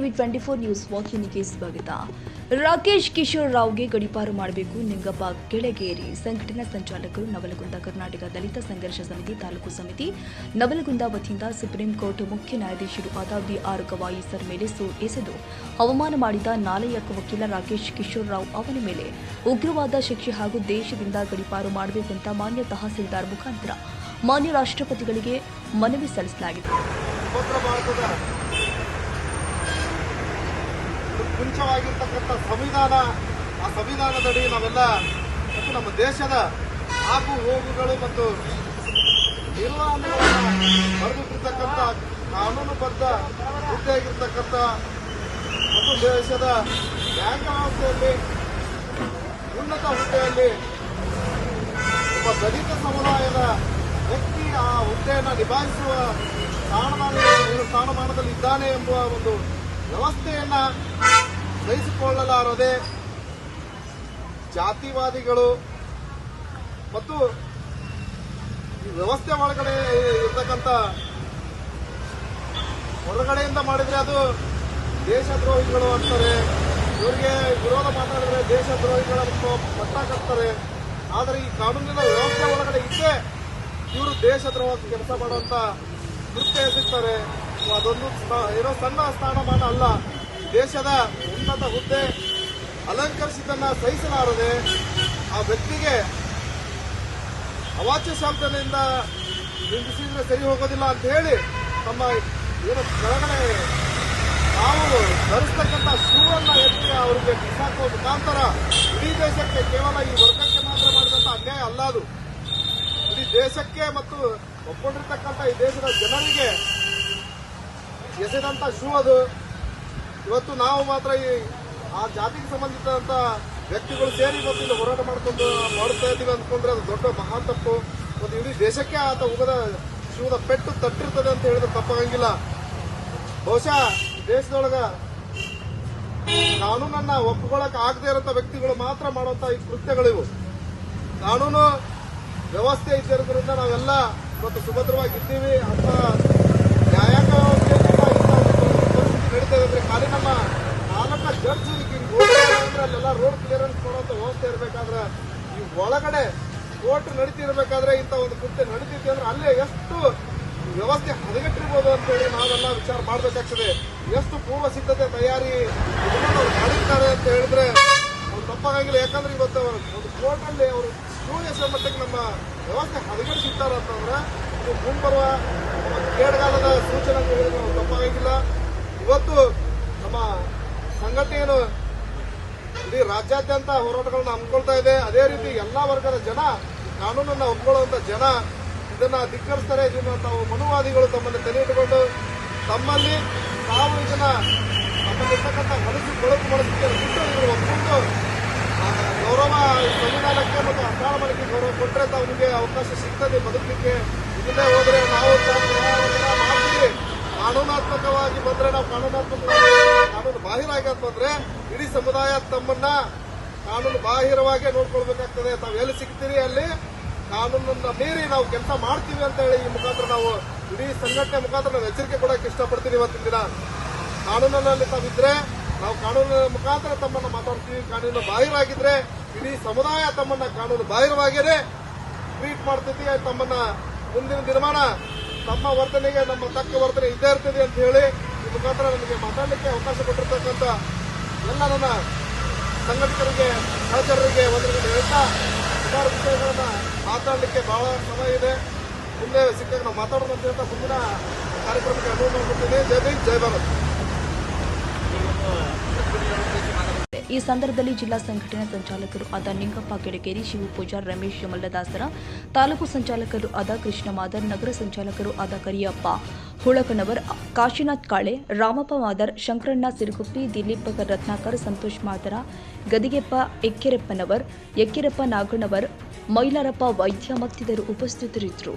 TV twenty four news ವಾಹಿನಿಗೆ ಸ್ವಾಗತ. ರಾಕೇಶ್ ಕಿಶೋರ್ ರಾವ್ಗೆ ಗಡಿಪಾರು ಮಾಡಬೇಕು. ನಿಂಗಪ್ಪ ಕೆಳಗೇರಿ. ಸಂಘಟನಾ ಸಂಚಾಲಕರು ನವಲಗುಂದ ಕರ್ನಾಟಕ ದಲಿತ ಸಂಘರ್ಷ ಸಮಿತಿ ತಾಲೂಕು ಸಮಿತಿ ನವಲಗುಂದ ವತಿಯಿಂದ ಸುಪ್ರೀಂ ಕೋರ್ಟ್ ಮುಖ್ಯ ನ್ಯಾಯಾಧೀಶರು ಆದ ಬಿಆರ್ ಗವಾಯಿ ಸರ್ ಮೇಲೆ ಸೋ ಎಸೆದು ಅವಮಾನ ಮಾಡಿದ ನಾಲಯಕ ವಕೀಲ ರಾಕೇಶ್ ಕಿಶೋರ್ ರಾವ್ ಅವನ ಮೇಲೆ ಉಗ್ರವಾದ ಶಿಕ್ಷೆ ಹಾಗೂ ದೇಶದಿಂದ ಗಡಿಪಾರು ಮಾಡಬೇಕು ಅಂತ ಮಾನ್ಯ ತಹಸೀಲ್ದಾರ್ ಮುಖಾಂತರ ಮಾನ್ಯ ರಾಷ್ಟ್ರಪತಿಗಳಿಗೆ ಮನವಿ ಸಲ್ಲಿಸಲಾಗಿದೆ. ಕುಂಚವಾಗಿರ್ತಕ್ಕಂಥ ಸಂವಿಧಾನ, ಆ ಸಂವಿಧಾನದಡಿ ನಾವೆಲ್ಲ ಮತ್ತು ನಮ್ಮ ದೇಶದ ಆಗು ಹೋಗುಗಳು ಮತ್ತು ನಿರ್ವಹಣೆಗಳನ್ನು ಬರೆದಿಟ್ಟಿರ್ತಕ್ಕಂಥ ಕಾನೂನುಬದ್ಧ ಹುದ್ದೆಯಾಗಿರ್ತಕ್ಕಂಥ ಮತ್ತು ದೇಶದ ನ್ಯಾಯಾಂಗ ವ್ಯವಸ್ಥೆಯಲ್ಲಿ, ಉನ್ನತ ಹುದ್ದೆಯಲ್ಲಿ ಒಬ್ಬ ದಲಿತ ಸಮುದಾಯದ ವ್ಯಕ್ತಿ ಆ ಹುದ್ದೆಯನ್ನು ನಿಭಾಯಿಸುವ ಸ್ಥಾನಮಾನ ಸ್ಥಾನಮಾನದಲ್ಲಿ ಇದ್ದಾನೆ ಎಂಬ ಒಂದು ವ್ಯವಸ್ಥೆಯನ್ನ ಸಹಿಸಿಕೊಳ್ಳಲಾರದೆ ಜಾತಿವಾದಿಗಳು ಮತ್ತು ಈ ವ್ಯವಸ್ಥೆ ಒಳಗಡೆ ಇರ್ತಕ್ಕಂಥ ಹೊರಗಡೆಯಿಂದ ಮಾಡಿದ್ರೆ ಅದು ದೇಶದ್ರೋಹಿಗಳು ಅಂತಾರೆ, ಇವರಿಗೆ ವಿರೋಧ ಮಾತಾಡಿದ್ರೆ ದೇಶದ್ರೋಹಿಗಳ ಪಟ್ಟ ಕಟ್ತಾರೆ ಆದರೆ ಈ ಕಾನೂನಿನ ವ್ಯವಸ್ಥೆ ಒಳಗಡೆ ಇದ್ದೇ ಇವರು ದೇಶದ್ರೋಹ ಕೆಲಸ ಮಾಡುವಂತ ಕೃತ್ಯ ಎಸಗ್ತಾರೆ ಅದೊಂದು ಇರೋ ಸಣ್ಣ ಸ್ಥಾನಮಾನ ಅಲ್ಲ. ದೇಶದ ಉನ್ನತ ಹುದ್ದೆ ಅಲಂಕರಿಸಿದ್ದನ್ನ ಸಹಿಸಲಾರದೆ ಆ ವ್ಯಕ್ತಿಗೆ ಅವಾಚ್ಯ ಶಾಂತನೆಯಿಂದ ನಿಂದಿಸಿದ್ರೆ ಸರಿ ಹೋಗೋದಿಲ್ಲ ಅಂತ ಹೇಳಿ ತಮ್ಮ ಏನು ಕೆಳಗಡೆ ನಾವು ಧರಿಸ್ತಕ್ಕಂಥ ಶೂವನ್ನ ಎತ್ತಿ ಅವರಿಗೆ ಬಿಸಾಕುವ ಮುಖಾಂತರ ಇಡೀ ದೇಶಕ್ಕೆ ಕೇವಲ ಈ ವರ್ಗಕ್ಕೆ ಮಾತ್ರ ಮಾಡಿದಂತ ಅನ್ಯಾಯ ಅಲ್ಲ ಅದು. ಇಡೀ ದೇಶಕ್ಕೆ ಮತ್ತು ಒಪ್ಕೊಂಡಿರ್ತಕ್ಕಂಥ ಈ ದೇಶದ ಜನರಿಗೆ ಎಸೆದಂತ ಶೂ ಅದು. ಇವತ್ತು ನಾವು ಮಾತ್ರ ಈ ಆ ಜಾತಿಗೆ ಸಂಬಂಧಿಸಿದಂತ ವ್ಯಕ್ತಿಗಳು ಸೇರಿ ಇವತ್ತು ಇಲ್ಲಿ ಹೋರಾಟ ಮಾಡ್ಕೊಂಡು ಮಾಡ್ತಾ ಇದ್ದೀವಿ ಅಂದ್ಕೊಂಡ್ರೆ ಅದು ದೊಡ್ಡ ಮಹಾನ್ ತಪ್ಪು. ಒಂದು ಇಡೀ ದೇಶಕ್ಕೆ ಆತ ಉಗದ ಶಿವದ ಪೆಟ್ಟು ತಟ್ಟಿರ್ತದೆ ಅಂತ ಹೇಳಿದ್ರೆ ತಪ್ಪಾಗಂಗಿಲ್ಲ ಬಹುಶಃ ದೇಶದೊಳಗ ಕಾನೂನನ್ನ ಒಪ್ಪಿಕೊಳ್ಳಕ್ ಆಗದೆ ಇರೋಂಥ ವ್ಯಕ್ತಿಗಳು ಮಾತ್ರ ಮಾಡುವಂತ ಈ ಕೃತ್ಯಗಳಿವು. ಕಾನೂನು ವ್ಯವಸ್ಥೆ ಇದ್ದಿರೋದ್ರಿಂದ ನಾವೆಲ್ಲ ಇವತ್ತು ಸುಭದ್ರವಾಗಿದ್ದೀವಿ ಅಂತ ನ್ಯಾಯಾಂಗ ವ್ಯವಸ್ಥೆಯಿಂದ ಇಂಥ ಒಂದು ಪರಿಸ್ಥಿತಿ ನಡೀತಾ ಇದೆ ಅಂದ್ರೆ ಖಾಲಿ ನಮ್ಮ ನಾಲ್ಕ ಜಡ್ಜ್ ಅಂದ್ರೆ ಅಲ್ಲೆಲ್ಲ ರೋಡ್ ಕ್ಲಿಯರೆನ್ಸ್ ಕೊಡುವಂತ ವ್ಯವಸ್ಥೆ ಇರಬೇಕಾದ್ರೆ ಈ ಒಳಗಡೆ ಕೋರ್ಟ್ ನಡೀತಿರ್ಬೇಕಾದ್ರೆ ಇಂಥ ಒಂದು ಕೃತ್ಯ ನಡೀತಿದೆ ಅಂದ್ರೆ ಅಲ್ಲೇ ಎಷ್ಟು ವ್ಯವಸ್ಥೆ ಹದಗೆಟ್ಟಿರ್ಬೋದು ಅಂತೇಳಿ ನಾವೆಲ್ಲ ವಿಚಾರ ಮಾಡಬೇಕಾಗ್ತದೆ. ಎಷ್ಟು ಪೂರ್ವ ಸಿದ್ಧತೆ ತಯಾರಿ ಮಾಡಿರ್ತಾರೆ ಅಂತ ಹೇಳಿದ್ರೆ ಅವ್ರು ತಪ್ಪಾಗಿಲ್ಲ ಯಾಕಂದ್ರೆ ಇವತ್ತು ಅವರು ಒಂದು ಕೋರ್ಟ್ ಅಲ್ಲಿ ಅವರು ಸೂರ್ಯ ಮಟ್ಟಕ್ಕೆ ನಮ್ಮ ವ್ಯವಸ್ಥೆ ಹದಗೆಡಿಸಿದ್ದಾರೆ ಅಂತಂದ್ರೆ ಇದು ಮುಂಬರುವ ಕೇಡಗಾಲದ ಸೂಚನೆ ಅಂತ ಹೇಳಿದ್ರೆ ಅವ್ರು ತಪ್ಪಾಗಿಲ್ಲ. ಇವತ್ತು ನಮ್ಮ ಸಂಘಟನೆಯನ್ನು ಇಡೀ ರಾಜ್ಯಾದ್ಯಂತ ಹೋರಾಟಗಳನ್ನ ಹಮ್ಮಿಕೊಳ್ತಾ ಇದೆ. ಅದೇ ರೀತಿ ಎಲ್ಲಾ ವರ್ಗದ ಜನ, ಕಾನೂನನ್ನು ಒಪ್ಕೊಳ್ಳುವಂತ ಜನ ಇದನ್ನ ಧಿಕ್ಕರಿಸ್ತಾರೆ. ಇದನ್ನ ತಾವು ಮನುವಾದಿಗಳು ತಮ್ಮಲ್ಲಿ ತಲೆ ಇಟ್ಟುಕೊಂಡು ತಮ್ಮಲ್ಲಿ ತಾವು ಇದನ್ನ ತಮ್ಮಲ್ಲಿರ್ತಕ್ಕಂಥ ಮನಸ್ಸು ಬೆಳಕು ಮನಸ್ಸಿಗೆ ಬಿಟ್ಟು ಇದನ್ನು ಒಪ್ಪಿಕೊಂಡು ಗೌರವ ಸಂವಿಧಾನಕ್ಕೆ ಮತ್ತು ಅಕಾಲಮನಕ್ಕೆ ಗೌರವ ಕೊಟ್ಟರೆ ತಮಗೆ ಅವಕಾಶ ಸಿಗ್ತದೆ ಬದುಕಲಿಕ್ಕೆ. ಇದನ್ನೇ ಹೋದರೆ ನಾವು ತಾವು ಮಾಡ್ತೀವಿ. ಕಾನೂನಾತ್ಮಕವಾಗಿ ಬಂದರೆ ನಾವು ಕಾನೂನಾತ್ಮಕವಾಗಿ ಕಾನೂನು ಬಾಹಿರ ಅಂತ ಬಂದ್ರೆ ಇಡೀ ಸಮುದಾಯ ತಮ್ಮನ್ನ ಕಾನೂನು ಬಾಹಿರವಾಗಿ ನೋಡ್ಕೊಳ್ಬೇಕಾಗ್ತದೆ. ತಾವು ಎಲ್ಲಿ ಸಿಗ್ತೀರಿ ಅಲ್ಲಿ? ಕಾನೂನನ್ನ ಮೀರಿ ನಾವು ಕೆಲಸ ಮಾಡ್ತೀವಿ ಅಂತ ಹೇಳಿ ಈ ಮುಖಾಂತರ ನಾವು ಇಡೀ ಸಂಘಟನೆ ಮುಖಾಂತರ ನಾವು ಎಚ್ಚರಿಕೆ ಕೊಡಕ್ಕೆ ಇಷ್ಟಪಡ್ತೀನಿ ಇವತ್ತಿನ ದಿನ. ಕಾನೂನಿನಲ್ಲಿ ತಾವಿದ್ರೆ, ನಾವು ಕಾನೂನಿನ ಮುಖಾಂತರ ತಮ್ಮನ್ನ ಮಾತಾಡ್ತೀವಿ. ಕಾನೂನು ಬಾಹಿರಾಗಿದ್ರೆ ಇಡೀ ಸಮುದಾಯ ತಮ್ಮನ್ನ ಕಾನೂನು ಬಾಹಿರವಾಗಿಯೇ ಟ್ರೀಟ್ ಮಾಡ್ತೈತಿ ತಮ್ಮನ್ನ ಮುಂದಿನ ದಿನಮಾನ. ತಮ್ಮ ವರ್ತನೆಗೆ, ನಮ್ಮ ತಕ್ಕ ವರ್ತನೆ ಇದ್ದೇ ಇರ್ತದೆ ಅಂತ ಹೇಳಿ ಮುಖಾಂತರ ನನಗೆ ಮಾತಾಡಲಿಕ್ಕೆ ಅವಕಾಶ ಕೊಟ್ಟಿರ್ತಕ್ಕಂಥ ಎಲ್ಲ ನನ್ನ ಸಂಘಟಕರಿಗೆ, ಸಹಚರರಿಗೆ ಒಂದರಿಂದ ಹೇಳ್ತಾ, ಸುಮಾರು ವಿಷಯಗಳನ್ನು ಮಾತಾಡಲಿಕ್ಕೆ ಬಹಳ ಸಮಯ ಇದೆ. ಮುಂದೆ ಸಿಕ್ಕಾಗ ನಾವು ಹೇಳ್ತಾ ಮುಂದಿನ ಕಾರ್ಯಕ್ರಮಕ್ಕೆ ಅನುವು ಮಾಡ್ಕೊಡ್ತೀನಿ. ಜೈ ಭೀಮ್, ಜೈ ಭಾರತ್. ಈ ಸಂದರ್ಭದಲ್ಲಿ ಜಿಲ್ಲಾ ಸಂಘಟನಾ ಸಂಚಾಲಕರು ಆದ ನಿಂಗಪ್ಪ ಕೆಡಕೇರಿ ಶಿವ ಪೂಜಾರ್ ರಮೇಶ್ ಮಲ್ಲದಾಸರ ತಾಲೂಕು ಸಂಚಾಲಕರು ಆದ ಕೃಷ್ಣ ಮಾದರ್ ನಗರ ಸಂಚಾಲಕರು ಆದ ಕರಿಯಪ್ಪ, ಹುಳಕನವರ್, ಕಾಶಿನಾಥ್ ಕಾಳೆ, ರಾಮಪ್ಪ ಮಾದರ್, ಶಂಕರಣ್ಣ ಸಿರುಗುಪ್ಪಿ, ದಿಲೀಪ್ ರತ್ನಾಕರ್, ಸಂತೋಷ್ ಮಾದರ, ಗದಿಗೆಪ್ಪ ಎಕ್ಕೆರಪ್ಪನವರ್ ಎಕ್ಕೆರಪ್ಪ ನಾಗಣ್ಣವರ್, ಮೈಲಾರಪ್ಪ ವೈದ್ಯ ಮತ್ತಿತರರು ಉಪಸ್ಥಿತರಿದ್ದರು.